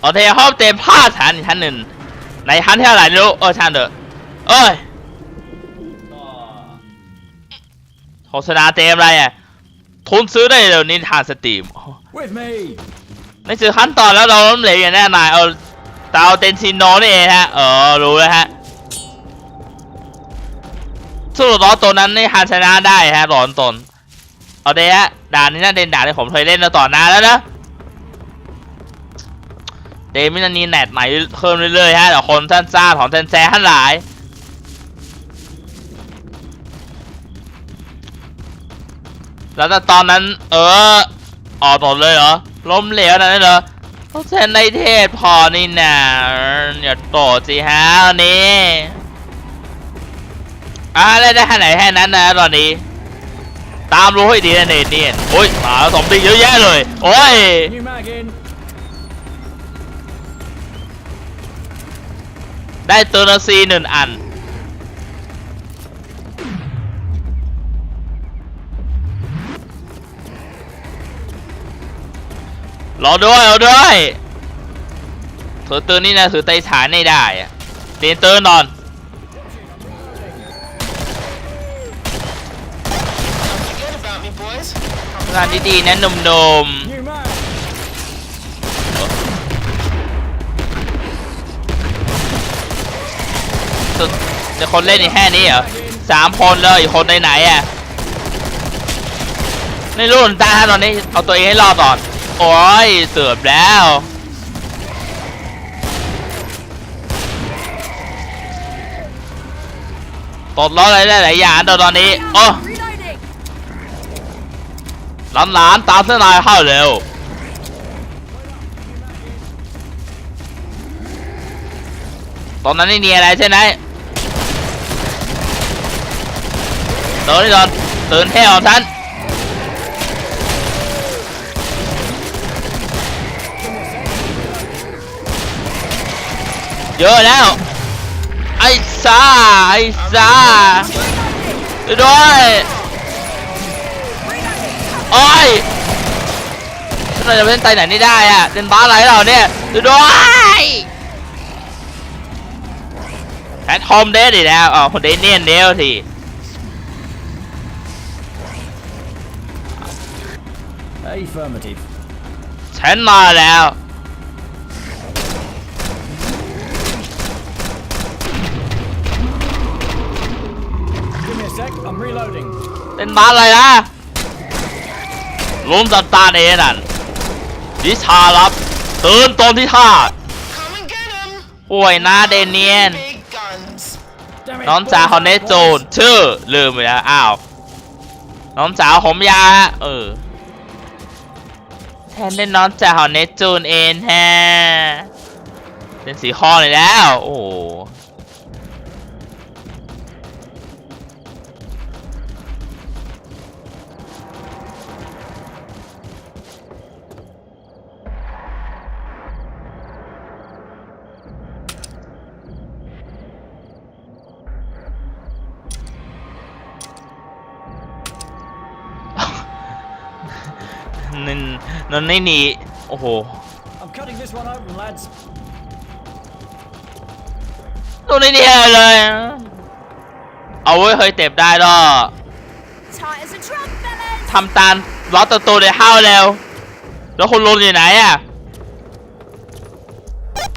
โอเคห้องเต็มผ้าชั้นอีกชั้นหนึ่งในชั้นที่เท่าไหร่ไม่รู้เออช่างเถอะเอ้ยโฆษณาเต็มอะไรอะทุนซื้อได้เดี๋ยวนี้ทางสตรีม With me. นี่คือขั้นตอนแล้วเราล้มเหลวอย่างแน่นอนเอาเตาเตนซินโนนี่เองฮะเออรู้แล้วฮะสู้กับล้อตัวนั้นนี่ฮาชนะได้ฮะหลอนตนเอาเดฮะด่านนี้น่าเด่นด่านที่ผมเคยเล่นมาต่อนานแล้วนะเด มินานีแนตใหม่เพิ่มเรื่อยๆฮะแต่คนท่านซ่าของแซนแซ่ทั้งหลายแล้วแต่ตอนนั้น เออออกหมดเลยเหรอล้มเหลวนั่นเหรอเขาเซนในเทศพอนี่นะอย่าโตสิฮะอันนี้อ่าเล่นได้แค่ไหนแค่นั้นนะตอนนี้ ตามรู้ให้ดีนะเนทเนี่ยโอ้ยมาสมดีเยอะแยะเลย โอ้ย ได้ตัวนาซีหนึ่งอัน รอด้วยรอด้วยถือตืนนี่นะถือไตฉายไม่ได้อะเตียนตืนนอน Forget about me, boys. งานดีๆนะหนุ่ม New mag. ๆสุด จะคนเล่นแค่นี้เหรอสามคนเลยอีกคนในไหนอะไม่รู้หนตาตอนนี้เอาตัวเองให้รอดก่อน โอ้ยเสือบแล้วตดล้ออะไรได้หลายอย่างตอนนี้โอ้หลานหลานๆตามเส้นลายเข้าเร็วตอนนั้นไม่มีอะไรใช่ไหม ตือนนี่ก่อนตื่นเท่ของฉันเยอะแล้ว ไอ้ซาไอ้ซาด้วยโอ้ยฉันเราจะเล่นไตไหนนี่ได้อะเล่นบ้าอะไรเราเนี่ยด้วยแพทโฮมเดดอีกแล้วอ๋อคนเดนเนียนเดียวที Affirmative. ฉันมาแล้ว Give me a sec. I'm reloading. เล่นบ้าอะไรนะลุมจัดตาเอนั่นวิชาลับตื่นตอนที่ท่า Come and get him. ป่วยหน้าเดนเนียน Big guns. Damn it. น้องสาวของเนโจนชื่อลืมไปแล้ว อ้าว น้องสาวผมยาฮะเออแทนเล่นน้องจาวของเนโจนเองฮเป็นสีข้อเลยแล้ว โอ้ นนั่นไม่หนีโอ้โห I'm cutting this one open, lads. ตัวนี้เนี่ยเลย เอาไว้ยเฮ้ยเต็บได้ดอ Tight as a drum, fellas. ทำตามล้อตัวตัวเลยห้าวเร็วแล้วคุณลุนอยู่ไหนอะ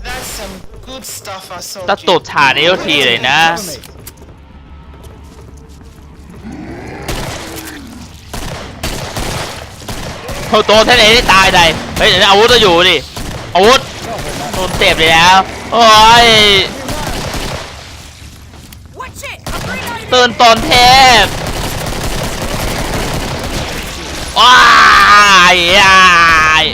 That's some good stuff I sold จะ you. ตุดฉาดเอลทีเลยนะ Cover me. โตเท่นเองนี่ตายใดเฮ้ยเดี๋ยวอาวุธก็อยู่ดิอาวุธโดนเจ็บเลยแล้วโอ้ยตื่นตอนเทพว้ายยาย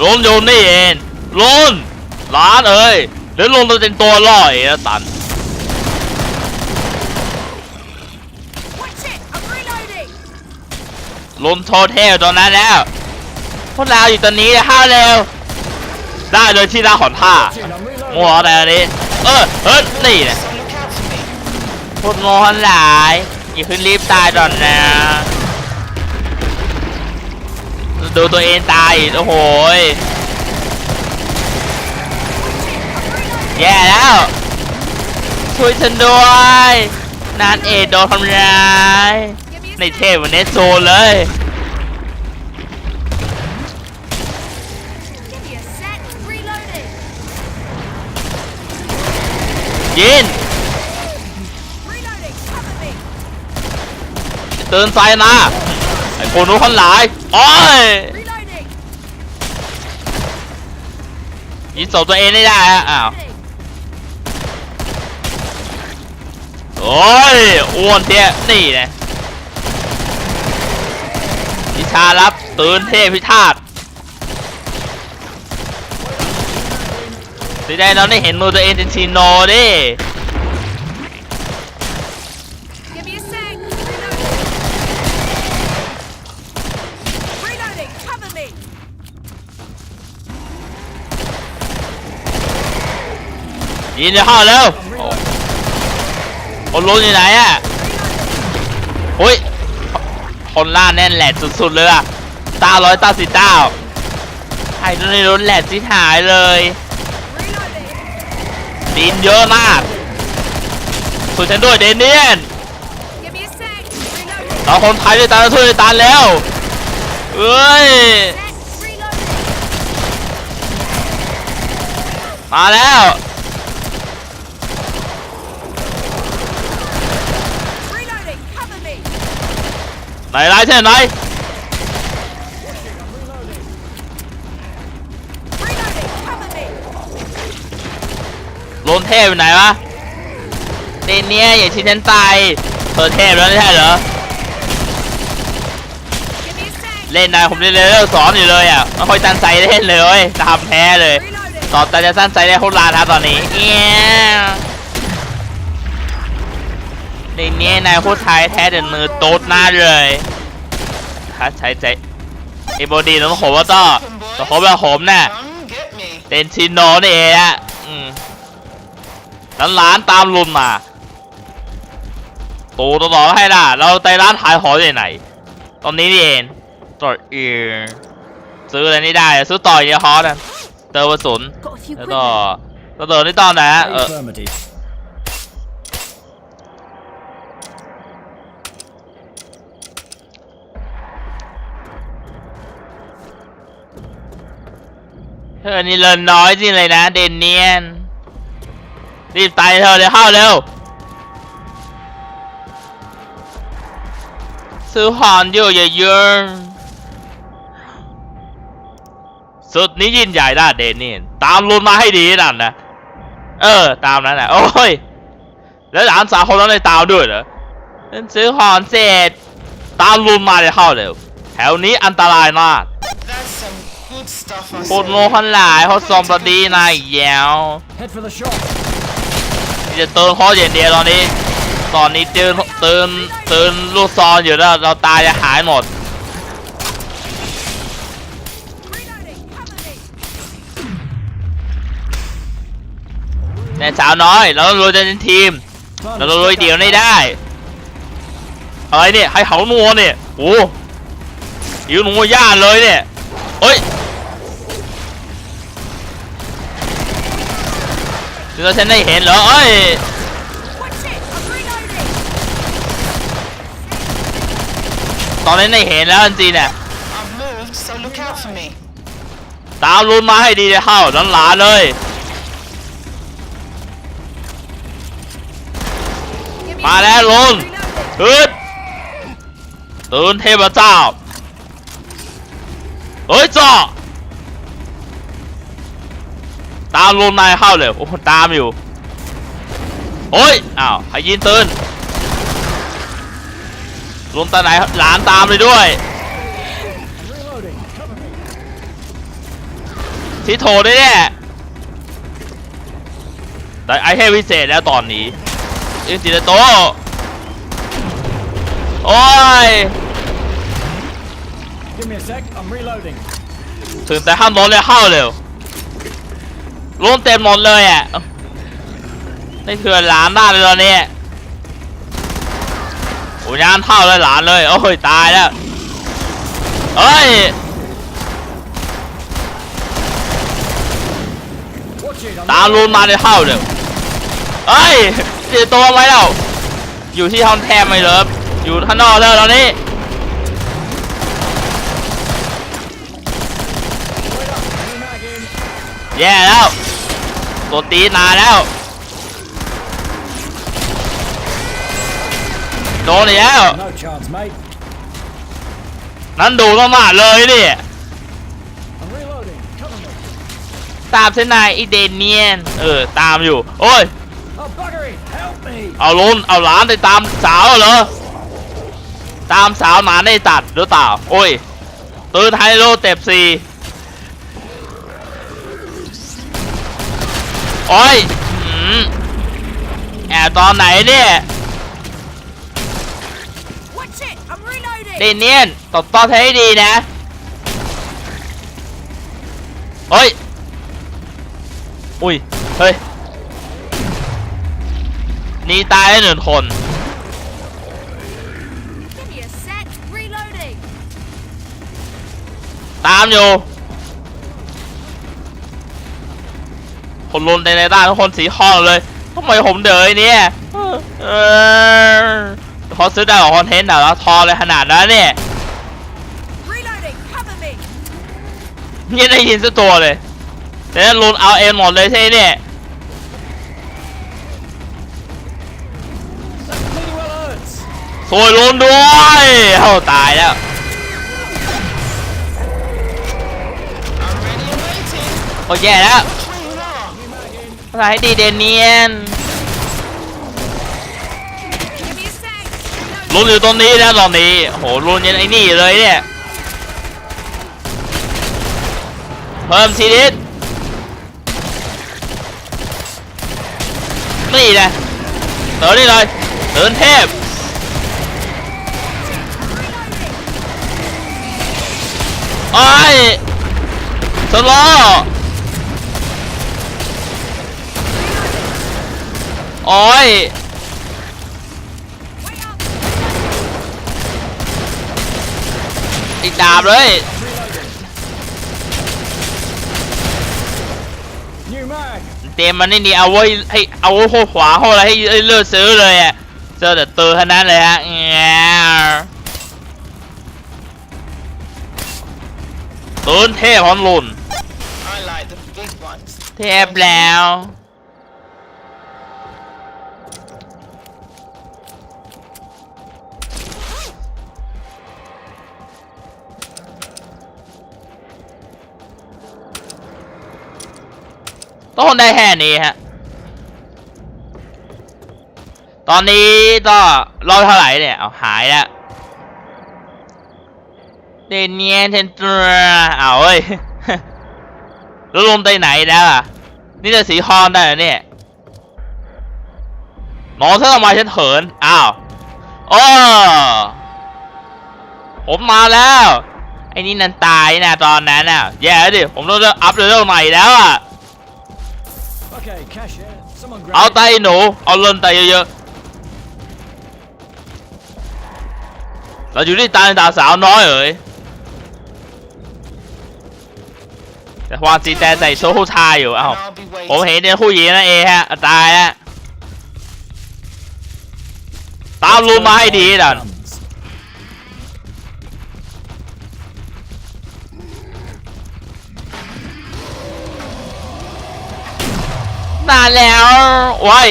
ล้นโยนนี่เองล้นล้านเอ้ย เดี๋ยวลุนจะเป็นตัวล่อเองนะตัน Watch it. I'm reloading. ลุนโชว์เทพตอนนั้นแล้ว พวกเราอยู่ตอนนี้ห้าวเร็ว ได้เลยที่หน้าขอนท่า Dude, I'm reloading. มัวแต่อันนี้ เออเฮ้ยนี่นะ So look out for me. พวกโง่ทั้งหลายอย่าเพิ่งรีบตายก่อนนะ ดูตัวเองตายอีกโอ้โหย แย่แล้ว ช่วยฉันด้วย นานเอโดนทำร้ายในเทพวันนี้โซนเลยยินเตือนไฟนะ ไอ้คนนู้นคนหลายโอ้ยยิงศพตัวเองไม่ได้ฮะอ้าว โอ้ยอ้วนเตี้ยนี่นะวิชารับตื่นเทพพิฆาตสีแดงเราได้เห็นมือตัวเองเป็นชิโนดิยินเดี๋ยวเข้าเร็ว คนรู้อยู่ไหนอะโอ้ย คนล่าแน่นแหลกสุดๆเลยอะตาร้อยตาสิเต้าใครต้องในรถแหลกที่หายเลยดินเยอะมากช่วยฉันด้วยเดนเนียนเราคนไทยด้วยตาช่วยด้วยตาแล้วเอ้ย มาแล้ว Reloading. Cover me. ไหนไรใช่ไหน Reloading. Cover me. โลนเทพอยู่ไหนวะเดนเนียอย่าชิ้นฉันตายเธอเทพแล้วไม่ใช่เหรอ Give me a sec. เล่นนายผมเล่นเลเวลสอนอยู่เลยอะไม่ค่อยตั้งใจเล่นเลยจะทำแพ้เลย ตอนตาจะสั้นใจได้โคตรลานะตอนนี้เอี้ย ในนี้นายโคตรไทยแท้เดินมือโต๊ดหน้าเลยถ้าใช้ใจไอ้บอดีต้องโหว่าต่อแต่โหแบบโหมน่ะเต็นชินโนนี่เองอะอืมแล้วร้านตามลุมมาตูตัวต่อให้ล่ะ เราไปร้านขายของที่ไหน ตอนนี้นี่เองต่อเองซื้ออะไรนี่ได้ ซื้อต่อเยอะฮอตอะเติมกระสุน Got a few แล้วก็ระเบิดนี่ตอนไหนฮะเออ เธอนี่เลินน้อยจริงเลยนะ เดนเนียน รีบตายเธอเดี๋ยวเข้าเร็ว ซื้อหอนอยู่อย่าเยินสุดนี้ยิ่งใหญ่ได้เดนเนียน ตามลุนมาให้ดีนั่นนะ เออ ตามนั้นแหละโอ้ย แล้วหลานสาวคนนั้นได้ตามด้วยเหรอฉันซื้อหอนเสร็จ ตามลุนมาเดี๋ยวเข้าเร็ว แถวนี้อันตรายมาก คตร saw. โง่ขันหลายเขาซอมประดีนายแยว Head for the shop. ที่จะเตือนเขาอย่างเดียวตอนนี้ ตอนนี้เตือนเตือนเตือนลูกซอนอยู่แล้วเราตายจะหายหมด Reloading. Cover me. แน่สาวน้อยเราต้องรวยกันเป็นทีม Time เรา to ต้องรวย step เดียว up ไม่ now. ได้อะไรเนี่ยให้เขานัวเนี่ยโอ้หิวหนูย่านเลยเนี่ยเฮ้ย คือฉันได้เห็นเหรอเอ้ยตอนนี้ได้เห็นแล้วจริงๆเนี่ย I've moved, so look out for me. ตามรุนมาให้ดีเลยเข้านั้นหลาเลยมาแล้ว sec. ลุนฮึดตื่นเทพเจ้าเฮ้ยจ้า ตามลุนนายเข้าเลยโอ้โหตามอยู่โอ้ยอ้าวให้ยินตื่นลุนตาไหนหลานตามเลยด้วย Reloading. Cover me. ที่โทรได้แน่ได้ไอเทมพิเศษแล้วตอนนี้อินจิโตโอ้ย Give me a sec. I'm reloading. ถึงแต่ห้ามรถเลยเข้าเร็ว รถเต็มหมดเลยอะนี่คือร้านได้เลยตอนนี้โอ้ยงานเท่าเลยหลานเลย โอ้ยตายแล้วเอ้ยตามรูนมาได้เท่าเดียวเอ้ยเจีตัวไว้แล้วอยู่ที่ห้องแทมไม่เลิฟอยู่ข้างนอกแล้วตอนนี้แย่แล้ว ตัวตีนานแล้ว โดนอีกแล้ว No chance, mate. นั้นดูมากๆเลยนี่ I'm reloading. Cover me. ตามเส้นนายอีเดนเนียน เออ ตามอยู่ โอ้ย Oh, buggery. Help me. เอาลุนเอาหลานไปตามสาวเหรอ ตามสาวหมาได้ตัดหรือเปล่า โอ้ย ตืนไฮโลเต็บซี โอ้ยอืมแอบตอนไหนเนี่ย Watch it. I'm reloading. เดนเนียนตบต้อนให้ดีนะเฮ้ย อุ้ย เฮ้ย นี่ตายได้หนึ่งคน Give me a sec. Reloading. ตามอยู่ คนรุนในในด้านทุกคนสีห้องเลยทำไมผมเดยเนี่ยเออเออเขาซื้อได้ของคอนเทนต์เหรอทอเลยขนาดนั้นเนี่ย Reloading. Cover me. ยังได้ยินสักตัวเลยแต่รุนเอาเองหมดเลยใช่ไหมเนี่ยสวยรุนด้วยเอ้าตายแล้วโอ้แย่แล้ว ภาษาให้ดีเดนเนียน Give me a sec. รุนอยู่ตรงนี้นะตอนนี้โหรุนยันไอ้นี่เลยเนี่ยเพิ่มชีวิตนี่นะเติร์นี่เลยเติร์นเทพโอ้ยสโล โอ้ย Wait up. อีกดาบเลย New mag. เตรียมมันนี่นี่เอาไว้ให้เอาไว้ข้อขวาข้ออะไรให้ให้เลือกซื้อเลยอะเจอแต่เตอร์เท่านั้นเลยฮะแง่ตูนเทพพร้อมลุน I like the big ones. เทพแล้ว ต้องได้แค่นี้ฮะ ตอนนี้ก็รอบเท่าไหร่เนี่ยเอาหายแล้วเดนเนียนเทนตราเอาเว้ยแล้วลงไปไหนแล้วอะ นี่จะสีฮอนได้เหรอเนี่ยน้องเธอทำไมฉันเถิน อ้าวโอ้ผมมาแล้ว ไอ้นี่นันตายนะตอนนั้นอะ แย่ดิ ผมต้องอัพเลเวลใหม่แล้วอะ เอาไตหนูเอาเลินไตเยอะๆเราอยู่ที่ตาตาสาวน้อยเอ๋ยแต่ความจีแต่ใส่โซ่ชายอยู่เอ้าผมเห็นเนี่ยผู้หญิงนั่นเอฮะตายแล้วตามรูมาให้ดีดัน นานแล้วโอ้ย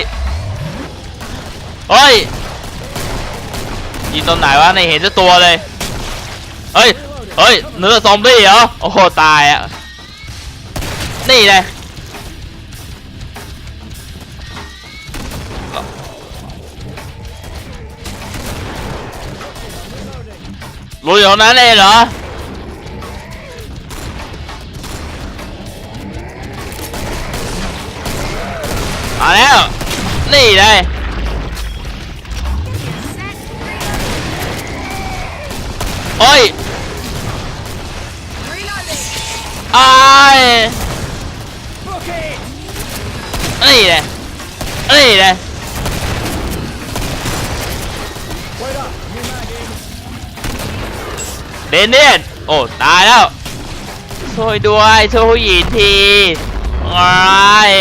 เฮ้ยยิงตรงไหนวะไม่เห็นสักตัวเลย เฮ้ย เฮ้ย เนื้อซอมบี้เหรอ โอ้โห ตายอะ นี่เลย รู้อยู่นั้นเองเหรอ มาแล้ว นี่เลยโอ้ย Reloading. อาย Book it. นี่เลยนี่เลยเดนเนียนโอ้ ตายแล้ว ช่วยด้วย ช่วยผู้หญิงทีว้าย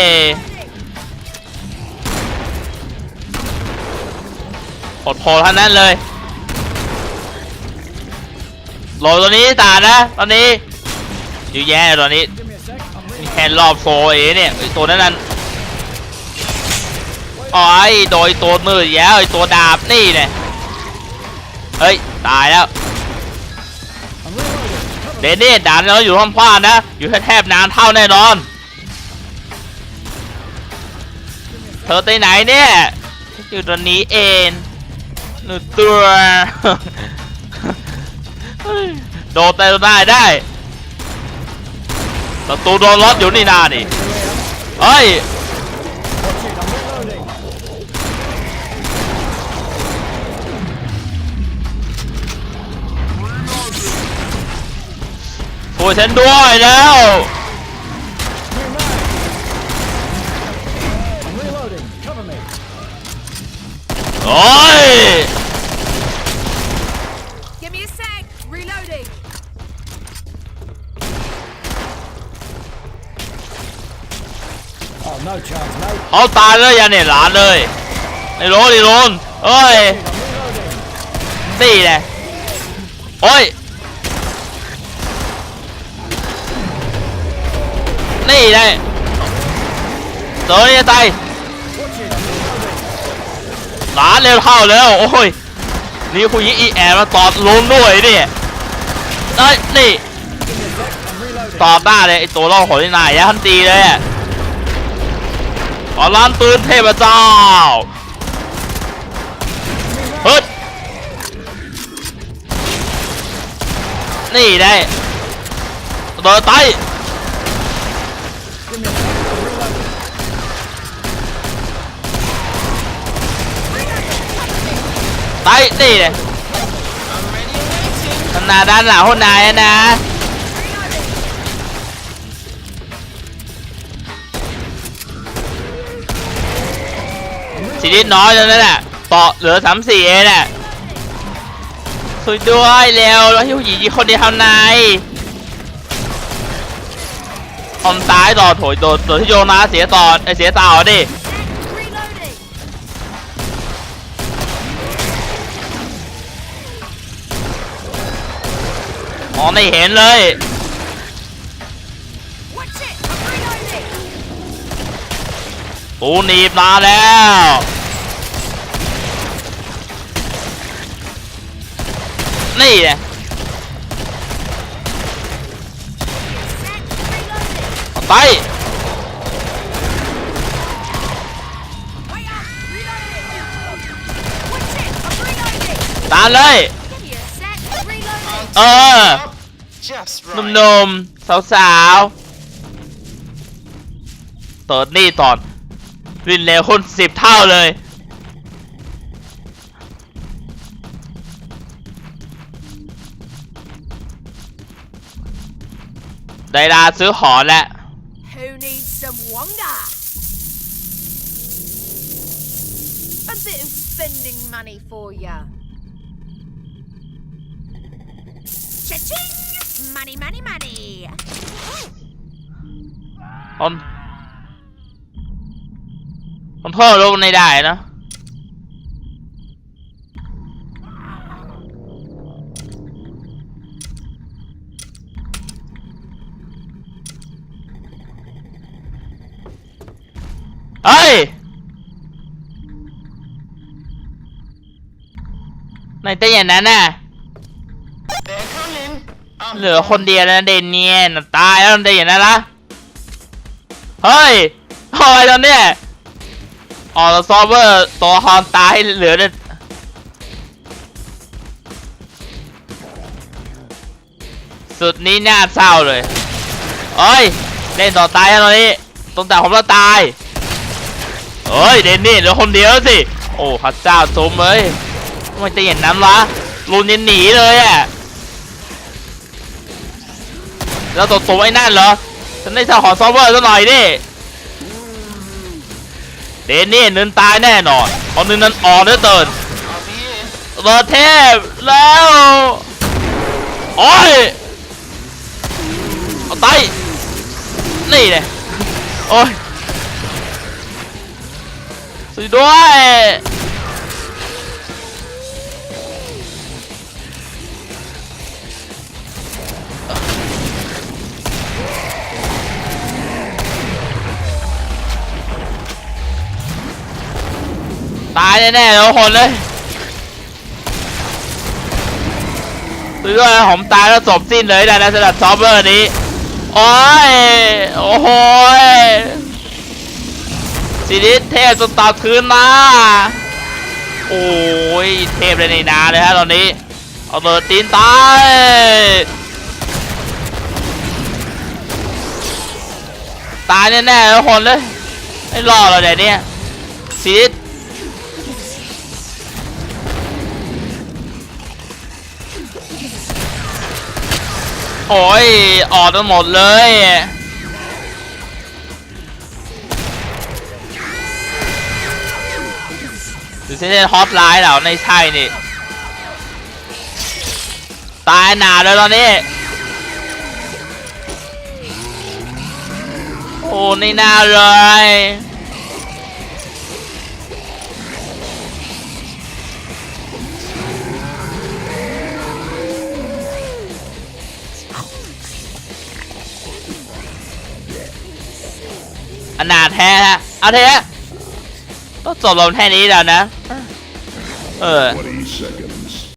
อดโผล่ท่านนั้นเลยโหลดตัวนี้ตานะตอนนี้ยูแย่ตอนนี้มีแฮนรอบโฟเอเนี่ยตัวนั้นนั่นอ๋อไอโดยตัวมือแล้วไอตัวดาบนี่เนี่ยเฮ้ยตายแล้วเดนนี่ด่านเราอยู่ห้องพ่อนะ อยู่แทบๆนานเท่าแน่นอน เธอไปไหนเนี่ย อยู่ตรงนี้เอง หนูตัวโดนแต่ได้ได้ศัตรูโดนล็อตอยู่นี่นานี่เฮ้ย Watch it. I'm reloading. ช่วยฉันด้วยแล้ว โอ้ย Give me a sec. Reloading. Oh, no chance, no. เขาตายแล้วยันเนี่ยหลานเลยไอ้โรนไอ้โรนเอ้ย I'm reloading. นี่แหละโอ้ยนี่แหละโดนจะตาย หลานเร็วเข้าแล้วโอ้ยนี่ผู้หญิงอีแอบมาตอดลงด้วยนี่ยเอ้ยนี่ตอบหน้าเลยไอตัวล่อหอยนายยะทันตีเลยขอร้านปืนเทพเจ้าเฮ้ยนี่ได้โดนไต Give me a sec. I'm reloading. ไตนี่เลย I'm ready and waiting. ขนาด้านหลังคนนายอะนะชีวิตน้อยแล้วนั่นแหละต่อเหลือสามสี่เองน่ะช่วยด้วยเร็วแล้วที่ผู้หญิงคนเดียวท่านั้นอมซ้ายต่อโถยโดนโดนที่โยนาเสียต่อไอเสียต่อดิ มองไม่เห็นเลย Watch it. I'm reloading. ปูหนีบมาแล้ว นี่แหละ Set. Reloading. เอาไป Wait up. Reloading. Watch it. I'm reloading. ตามเลย เออ Just ห right. นุ่มๆ สาวๆเปิดนี่ตอนวินเร็วคนสิบเท่าเลย ได้เวลาซื้อหอแล้ว Who needs some wonder? A bit of spending money for ya. Cha-ching! Money, money, money. คนคนเพิ่มลงในได้ เหลือคนเดียวแล้วนะเดนเนียนตายแล้วเดนอย่างนั้นละเฮ้ยอะไรตอนเนี้ยออซอฟเวอร์ตัวฮอนตายเหลือเนี่ยสุดนี้น่าเศร้าเลยเอ้ยเล่นต่อตายแล้วตอนนี้ตรงแต่ผมแล้วตายเอ้ยเดนนี่เหลือคนเดียวสิโอ้พระเจ้าสมเลยไมันจะเห็นนั้นวะลุนยันหนีเลยอะ แล้วตัวตัวไอ้นั่นเหรอ ฉันได้จะขอซอฟเวอร์ซะหน่อยดิ เดนนี่นึนตายแน่นอนเพรานึนนั้นอ่อนเหลือเกินเบอร์เทพแล้วโอ้ยเอาไตนี่เลยโอ้ยสวยด้วย ตายแน่ๆแล้วคนเลยสวยด้วยนะผมตายแล้วจบสิ้นเลยนะนสำหรับซอฟเวอร์นี้ โอ้ย โอ้โหยชีวิตเทพจนตัดคืนมาโอ้ย เทพเลยในนาเลยฮะตอนนี้ เอาเบิดตีนตายตายแน่ๆแล้วคนเลย ไม่รอดเราเดี๋ยวนี้ โอ้ยออกทั้งหมดเลยหรือใช่ฮอตไลน์เหรอไม่ใช่นี่ ตายหนาเลยตอนนี้ โอ้นี่น่าเลย อนาถแท้ฮะเอาเถอะก็จบลงแค่นี้แล้วนะ เออ